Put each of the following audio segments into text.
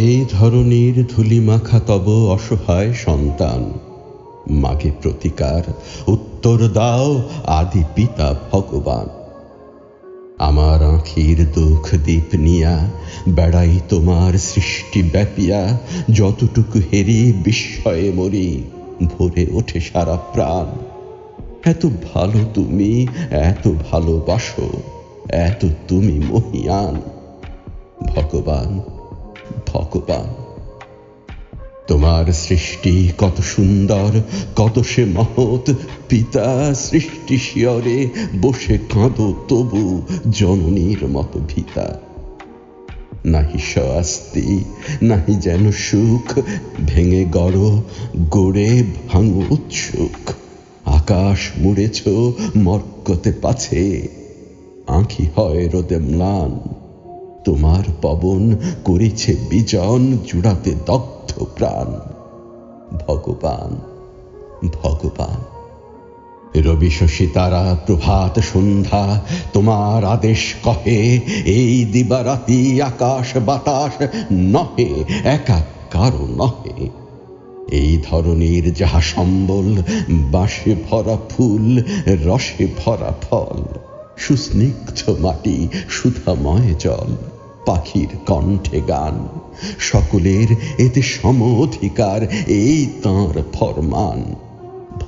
এই ধরনের ধুলিমাখা তব অসহায় সন্তান। মাকে প্রতিকার, উত্তর দাও আদি পিতা ভগবান। আমার আঁখির দুঃখ দীপ নিয়া, বেড়াই তোমার সৃষ্টি ব্যাপিয়া, যতটুকু হেরি বিস্ময়ে মরি, ভরে ওঠে সারা প্রাণ। এত ভালো তুমি, এত ভালোবাসো, এত তুমি মহিয়ান। ভগবান ভগবান। তোমার সৃষ্টি কত সুন্দর, কত সে মহৎ। পিতা সৃষ্টি শিয়রে বসে কাঁদো তবু জননীর মতো ভিতা। নাহি শাস্তি নাহি যেন সুখ, ভেঙে গড়, গড়ে ভাঙো উৎসুক। আকাশ মুড়েছ মর্কতে পাছে, আঁখি হয় রোদে ম্লান। তোমার পবন করেছে বিজন জুড়াতে দগ্ধ প্রাণ। ভগবান ভগবান, রবি শশী তারা প্রভাত সন্ধ্যা, তোমার আদেশ কহে, এই দিবারাতি আকাশ বাতাস নহে একা কারও নহে। এই ধরনের যাহা সম্বল, বাঁশে ভরা ফুল, রসে ভরা ফল সুস্নিগ্ধ মাটি সুধাময় জল, পাখির কণ্ঠে গান। সকলের এতে সম অধিকার এই তাঁর ফরমান।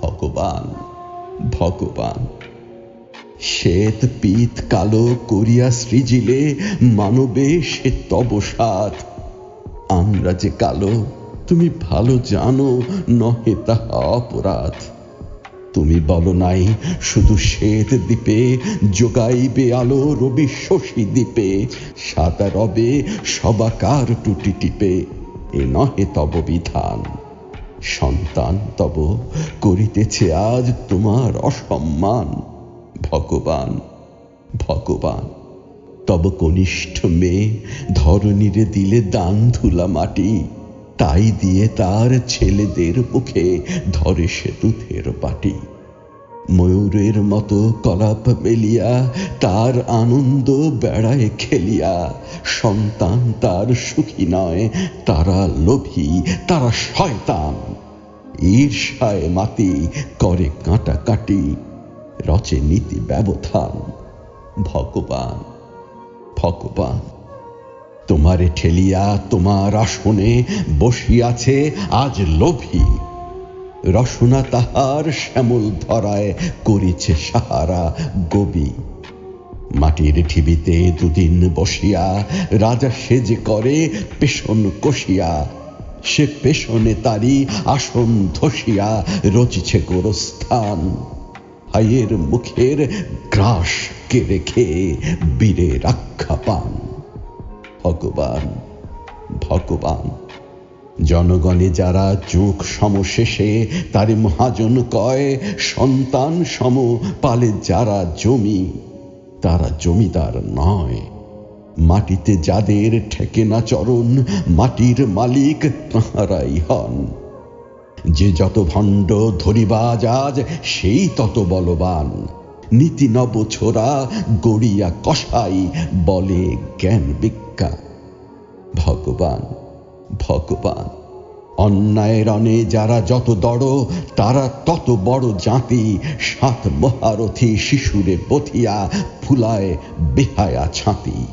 ভগবান ভগবান। শ্বেত পিত কালো করিয়া সৃজিলে মানবে সে তব সাথ আমরা যে কালো, তুমি ভালো জানো, নহে তাহা অপরাধ। তুমি বলো নাই, শুধু শ্বেত দ্বীপে যোগাইবে আলো রবি শশী দ্বীপে, সাদা রবে সবাকার টুটি টিপে, এ নহে তব বিধান। সন্তান তব করিতেছে আজ তোমার অসম্মান। ভগবান ভগবান, তব কনিষ্ঠ মেয়ে ধরণীরে দিলে দান ধুলা মাটি। তাই দিয়ে তার ছেলেদের মুখে ধরে সে দুধের বাটি। ময়ূরের মতো কলাপ মেলিয়া, তার আনন্দ বেড়ায় খেলিয়া। সন্তান তার সুখী নয়, তারা লোভী, তারা শয়তান। ঈর্ষায় মাতি করে কাটাকাটি, রচে নীতি ব্যবধান। ভগবান ভগবান। তোমারে ঠেলিয়া তোমার আসনে বসিয়াছে আজ লোভী। রসনা তাহার শ্যামল ধরায় করিছে সাহারা গবি। মাটির ঢিবিতে দুদিন বসিয়া রাজা সেজে করে পেশন কষিয়া, সে পেশনে তারি আসন ধসিয়া রচিছে গোরস্থান। ভাইয়ের মুখের গ্রাস কে রেখে বীরে রক্ষা পান ভগবান ভগবান। জনগণে যারা চোখ সমশেষে তারে মহাজন কয়, সন্তান সম পালে যারা জমি, তারা জমিদার নয়। মাটিতে যাদের ঠেকে না চরণ, মাটির মালিক তাঁহারাই হন। যে যত ভণ্ড ধরিবাজ আজ সেই তত বলবান। নীতি নব ছোড়া গড়িয়া কষাই বলে জ্ঞান বিজ্ঞা ভগবান ভগবান। অন্যায়ের অনে যারা যত দড়, তারা তত বড় জাতি। সাত মহারথী শিশুরে বথিয়া ফুলায় বেহায়া ছাতি।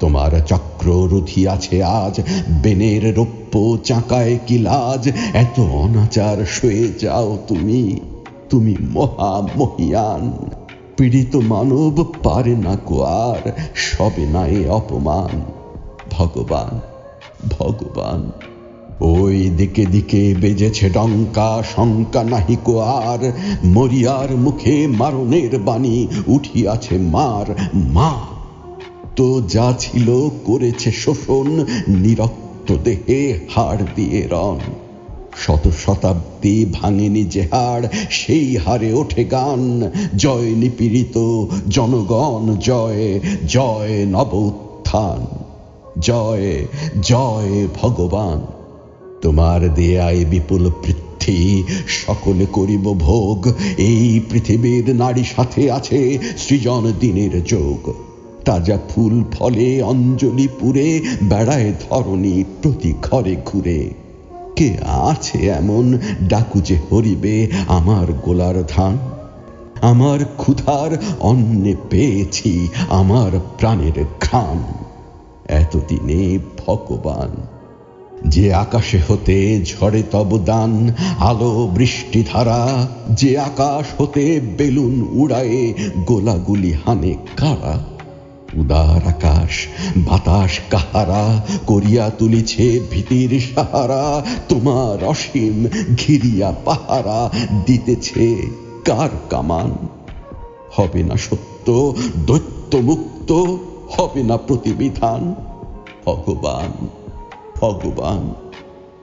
তোমার চক্র রুধিয়াছে আজ, বেনের রৌপ্য চাকায় কি লাজ? এত অনাচার শুয়ে যাও তুমি তুমি মহা মহিয়ান। পীড়িত মানব পারে না কোয়ার সবে না এ অপমান। ভগবান ভগবান, ওই দিকে দিকে বেজেছে ডঙ্কা, শঙ্কা নাহি কোয়ার মরিয়ার মুখে মারণের বাণী উঠিয়াছে মার, মা। তো যা ছিল করেছে শোষণ, নিরক্ত দেহে হাড় দিয়ে রন শত শতাব্দী ভাঙেনি যে হাড়, সেই হারে ওঠে গান। জয় নিপীড়িত জনগণ, জয় জয় নব উত্থান জয় জয় ভগবান। তোমার দেয়ায় বিপুল পৃথ্বী, সকলে করিব ভোগ। এই পৃথিবীর নারী সাথে আছে সৃজন দিনের যোগ। তাজা ফুল ফলে অঞ্জলি পুরে, বেড়ায় ধরণী প্রতি ঘরে ঘুরে। কে আছে এমন ডাকু যে হরিবে আমার গোলার ধান? আমার ক্ষুধার অন্নে পেয়েছি আমার প্রাণের ঘ্রাণ। এতদিনে ভগবান, যে আকাশে হতে ঝড়ে তব দান, আলো বৃষ্টি ধারা, যে আকাশ হতে বেলুন উড়ায়ে গোলাগুলি হানে কারা? উদার আকাশ, বাতাস কাহারা করিয়া তুলিছে ভীতির সাহারা, তোমার অসীম ঘিরিয়া পাহারা দিতেছে কার কামান? হবে না সত্য দৈত্য মুক্ত হবে না প্রতিবিধান। ভগবান ভগবান,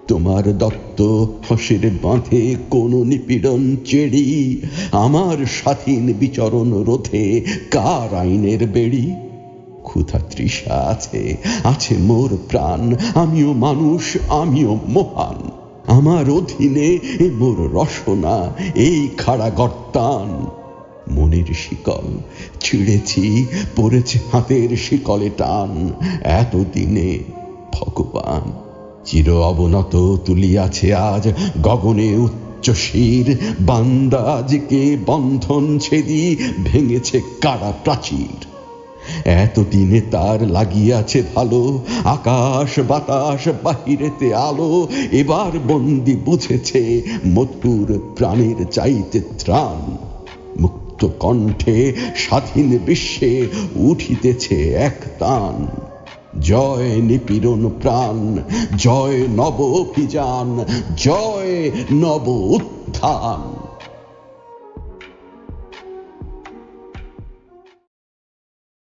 তোমার দত্ত ফসের বাঁধে কোন নিপীড়ন চেড়ি আমার স্বাধীন বিচরণ রোধে কার আইনের বেড়ি? ক্ষুধা তৃষা আছে আছে মোর প্রাণ, আমিও মানুষ, আমিও মহান। আমার অধীনে এ মোর রসনা, এই খাড়া গর্তান মনের শিকল ছিঁড়েছি, পড়েছে হাতের শিকলে টান। এতদিনে ভগবান চির অবনত তুলিয়াছে আজ গগনে উচ্চ শির বান্দা আজকে বন্ধন ছেদি ভেঙেছে কারা প্রাচীর এতদিনে তার লাগিয়াছে ভালো, আকাশ বাতাস, বাহিরেতে আলো, এবার বন্দি বুঝেছে মধুর প্রাণের চাইতে ত্রাণ। মুক্ত কণ্ঠে স্বাধীন বিশ্বে উঠিতেছে এক তান। জয় নিপীড়ন প্রাণ, জয় নব অভিযান, জয় নব উত্থান।